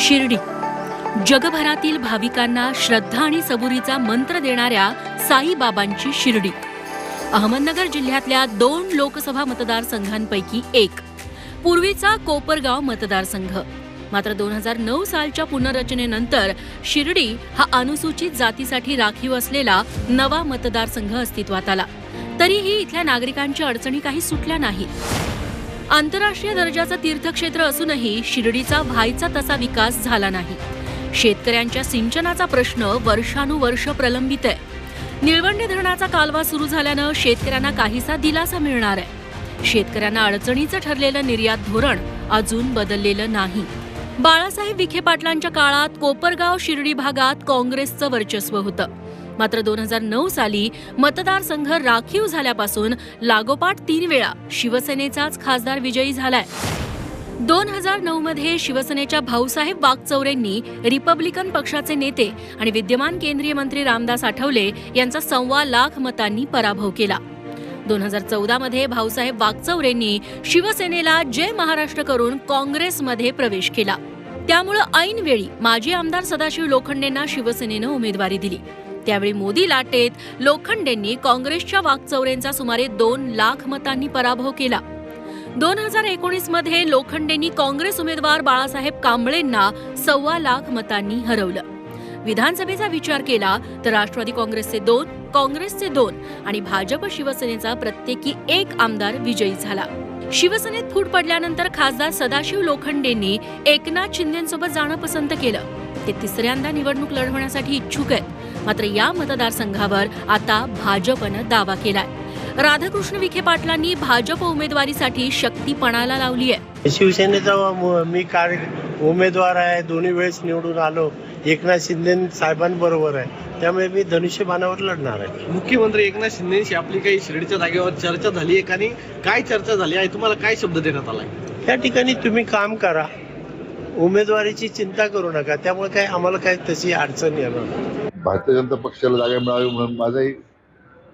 शिर्डी. जगभरातील भाविकांना श्रद्धा आणि सबुरीचा मंत्र देणाऱ्या साईबाबांची शिर्डी. अहमदनगर जिल्ह्यातल्या दोन लोकसभा मतदारसंघांपैकी एक. पूर्वीचा कोपरगाव मतदारसंघ. मात्र दोन हजार नऊ सालच्या पुनर्रचनेनंतर शिर्डी हा अनुसूचित जातीसाठी राखीव असलेला नवा मतदारसंघ अस्तित्वात आला. तरीही इथल्या नागरिकांच्या अडचणी काही सुटल्या नाहीत. आंतरराष्ट्रीय दर्जाचं तीर्थक्षेत्र असूनही शिर्डीचा व्हायचा तसा विकास झाला नाही. शेतकऱ्यांच्या सिंचनाचा प्रश्न वर्षानुवर्ष प्रलंबित आहे. निळवंडे धरणाचा कालवा सुरू झाल्यानं शेतकऱ्यांना काहीसा दिलासा मिळणार आहे. शेतकऱ्यांना अडचणीचं ठरलेलं निर्यात धोरण अजून बदललेलं नाही. बाळासाहेब विखे पाटलांच्या काळात कोपरगाव शिर्डी भागात काँग्रेसचं वर्चस्व होतं. मात्र दोन हजार नऊ साली मतदारसंघ राखीव झाल्यापासून लागोपाठ तीन वेळा शिवसेनेचाच खासदार विजयी झालाय. दोन हजार नऊ मध्ये शिवसेनेच्या भाऊसाहेब वागचौरेंनी रिपब्लिकन पक्षाचे नेते आणि विद्यमान केंद्रीय मंत्री रामदास आठवले यांचा सव्वा लाख मतांनी पराभव केला. दोन हजार चौदा मध्ये भाऊसाहेब वागचौरेंनी शिवसेनेला जय महाराष्ट्र करून काँग्रेसमध्ये प्रवेश केला. त्यामुळं ऐनवेळी माजी आमदार सदाशिव लोखंडेंना शिवसेनेनं उमेदवारी दिली. त्यावेळी मोदी लाटेत लोखंडेंनी काँग्रेसच्या वाकचौरेंचा सुमारे दोन लाख मतांनी पराभव केला. दोन हजार एकोणीसमध्ये लोखंडेंनी काँग्रेस उमेदवार बाळासाहेब कांबळेंना सव्वा लाख मतांनी हरवलं. विधानसभेचा विचार केला तर राष्ट्रवादी काँग्रेसचे दोन काँग्रेसचे दोन आणि भाजप शिवसेनेचा प्रत्येकी एक आमदार विजयी झाला. शिवसेनेत फूट पडल्यानंतर खासदार सदाशिव लोखंडेंनी एकनाथ शिंदेसोबत जाणं पसंत केलं. ते तिसऱ्यांदा निवडणूक लढवण्यासाठी इच्छुक आहेत. मात्र या मतदारसंघावर आता भाजपनं दावा केलाय. राधाकृष्ण विखे पाटलांनी भाजप उमेदवारीसाठी शक्ती पणाला लावली आहे. शिवसेनेचा म- मी कार्य उमेदवार आहे दोन्ही वेळेस निवडून आलो. एकनाथ शिंदे साहेबांबरोबर आहे. त्यामुळे मी धनुष्यबाणावर लढणार आहे. मुख्यमंत्री एकनाथ शिंदेशी आपली काही शिर्डीच्या जागेवर चर्चा झाली आहे आणि काय चर्चा झाली आहे तुम्हाला काय शब्द देण्यात आलाय? त्या ठिकाणी तुम्ही काम करा. उमेदवारीची चिंता करू नका. त्यामुळे काय आम्हाला काय तशी अडचण येणार. भारतीय जनता पक्षाला जागा मिळावी म्हणून माझाही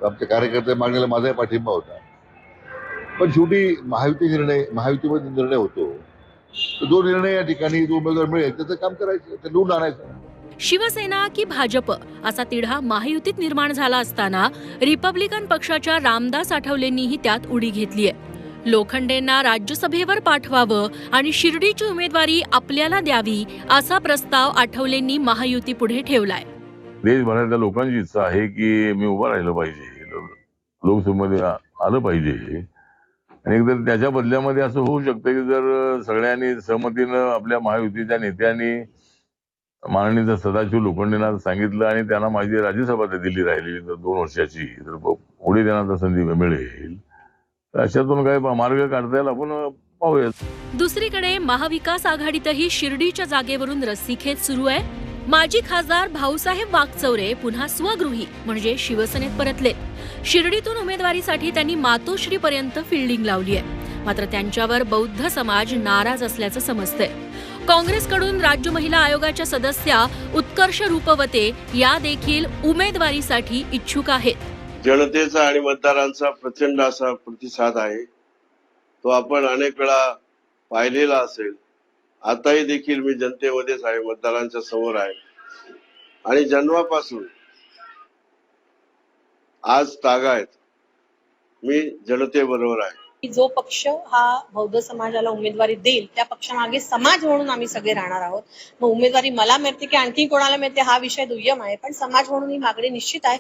आमच्या कार्यकर्ते मागणीला माझाही पाठिंबा होता. पण शेवटी महायुती निर्णय महायुतीमध्ये निर्णय होतो. जो निर्णय या ठिकाणी जो उमेदवार मिळेल त्याचं काम करायचं ते निवडून आणायचं. शिवसेना की भाजप? असा तिढा महायुतीत निर्माण झाला असताना रिपब्लिकन पक्षाच्या रामदास आठवलेंनीही त्यात उडी घेतलीय. लोखंडेंना राज्यसभेवर पाठवावं आणि शिर्डीची उमेदवारी आपल्याला द्यावी असा प्रस्ताव आठवलेंनी महायुती पुढे ठेवलाय. देशभरातल्या लोकांची इच्छा आहे की मी उभा राहिलं पाहिजे. लोकसभेमध्ये आलं पाहिजे. आणि एकदा त्याच्या बदल्यामध्ये असं होऊ शकतं की जर सगळ्यांनी सहमतीनं आपल्या महायुतीच्या नेत्यांनी माननीय सदाशिव लोखंडेंना सांगितलं आणि त्यांना माझी राज्यसभा दिली राहिली तर दोन वर्षाची तर पुढे त्यांना संधी मिळेल. अशातून काही मार्ग काढता येईल आपण पाहूयात दुसरीकडे महाविकास आघाडीतही शिर्डीच्या जागेवरून रस्सीखेच सुरू आहे. माजी खासदार भाऊसाहेब वागचौरे पुन्हा स्वगृही म्हणजे शिवसेनेत परतले. शिर्डीतून उमेदवारीसाठी त्यांनी मातोश्री पर्यंत फिल्डिंग लावली आहे. मात्र त्यांच्यावर बौद्ध समाज नाराज असल्याचं समजतंय. काँग्रेसकडून राज्य महिला आयोगाच्या सदस्या उत्कर्ष रूपवते या देखील उमेदवारीसाठी इच्छुक आहेत. जनतेचा आणि मतदारांचा प्रचंड असा प्रतिसाद आहे. तो आपण अनेक वेळा पाहिलेला असेल. आताही देखील मी जनतेमध्येच आहे मतदारांच्या समोर आहे. आणि जन्मापासून आज तागायत मी जनतेबरोबर आहे. की जो पक्ष हा बौद्ध समाजाला उमेदवारी देईल त्या पक्षामागे समाज म्हणून आम्ही सगळे राहणार आहोत. मग उमेदवारी मला मिळते की आणखी कोणाला मिळते हा विषय दुय्यम आहे पण समाज म्हणून ही मागणी निश्चित आहे.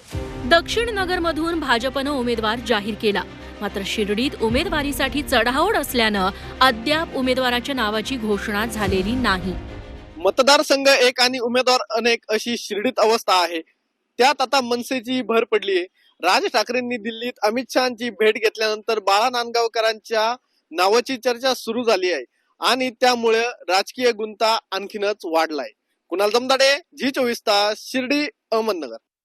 दक्षिण नगरमधून भाजपनं उमेदवार जाहीर केला. मात्र शिर्डीत उमेदवारीसाठी चढाओढ असल्यानं अद्याप उमेदवाराच्या नावाची घोषणा झालेली नाही. मतदारसंघ एक आणि उमेदवार अनेक अशी शिर्डीत अवस्था आहे. त्यात आता मनसेची भर पडली आहे राज ठाकरेंनी दिल्लीत अमित शहाची भेट घेतल्यानंतर बाळा नांदगावकरांच्या नावाची चर्चा सुरू झाली आहे. आणि त्यामुळे राजकीय गुंता आणखीनच वाढलाय. कुणाल दमदाडे जी चोवीस तास शिर्डी अहमदनगर.